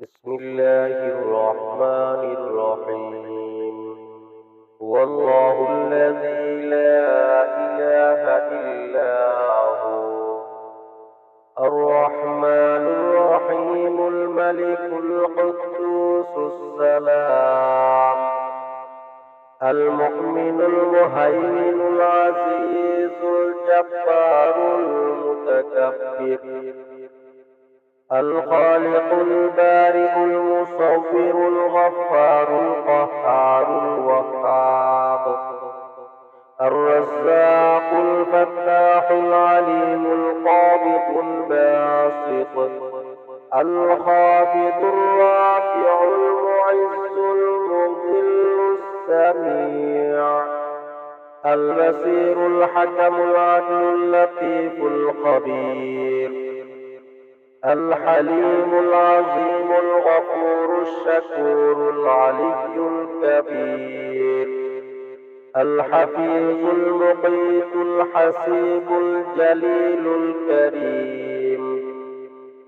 بسم الله الرحمن الرحيم. هو الله الذي لا إله إلا هو. الرحمن الرحيم الملك القدوس السلام. المؤمن المهيمن العزيز الجبار الخالق البارئ المصور الغفار القهار الوهاب الرزاق الفتاح العليم القابض الباسط الخافض الرافع المعز المذل السميع البصير الحكم العدل اللطيف الخبير الحليم العظيم الغفور الشكور العلي الكبير. الحفيظ المقيت الحسيب الجليل الكريم.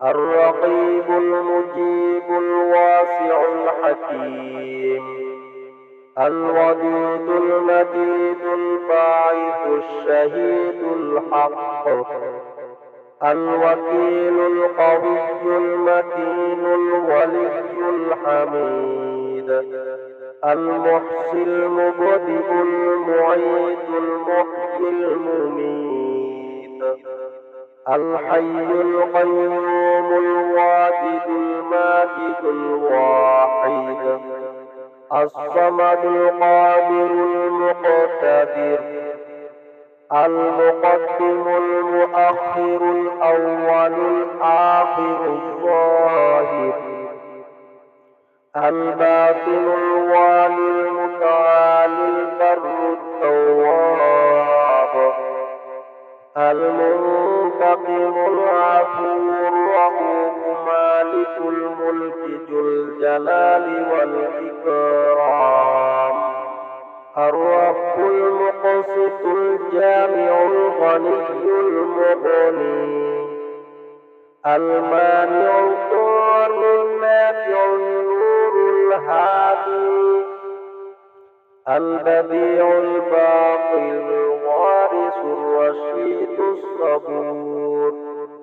الرقيب المجيب الواسع الحكيم. الودود المديد الباعث الشهيد الحق. الوكيل القوي المتين الولي الحميد المحصي المبدئ المعيد المحيي المميت الحي القيوم الواجد الماجد الواحد الصمد القادر المقتدر المقدم المؤخر الأول الآخر الظاهر. الباطن الوالي المتعالي البر التواب. المنتقم العفو الرؤوف مالك الملك ذو الجلال والإكرام. الرب المقسط الجامع الغني المغني المانع الضار النافع النور الهادي البديع الباقي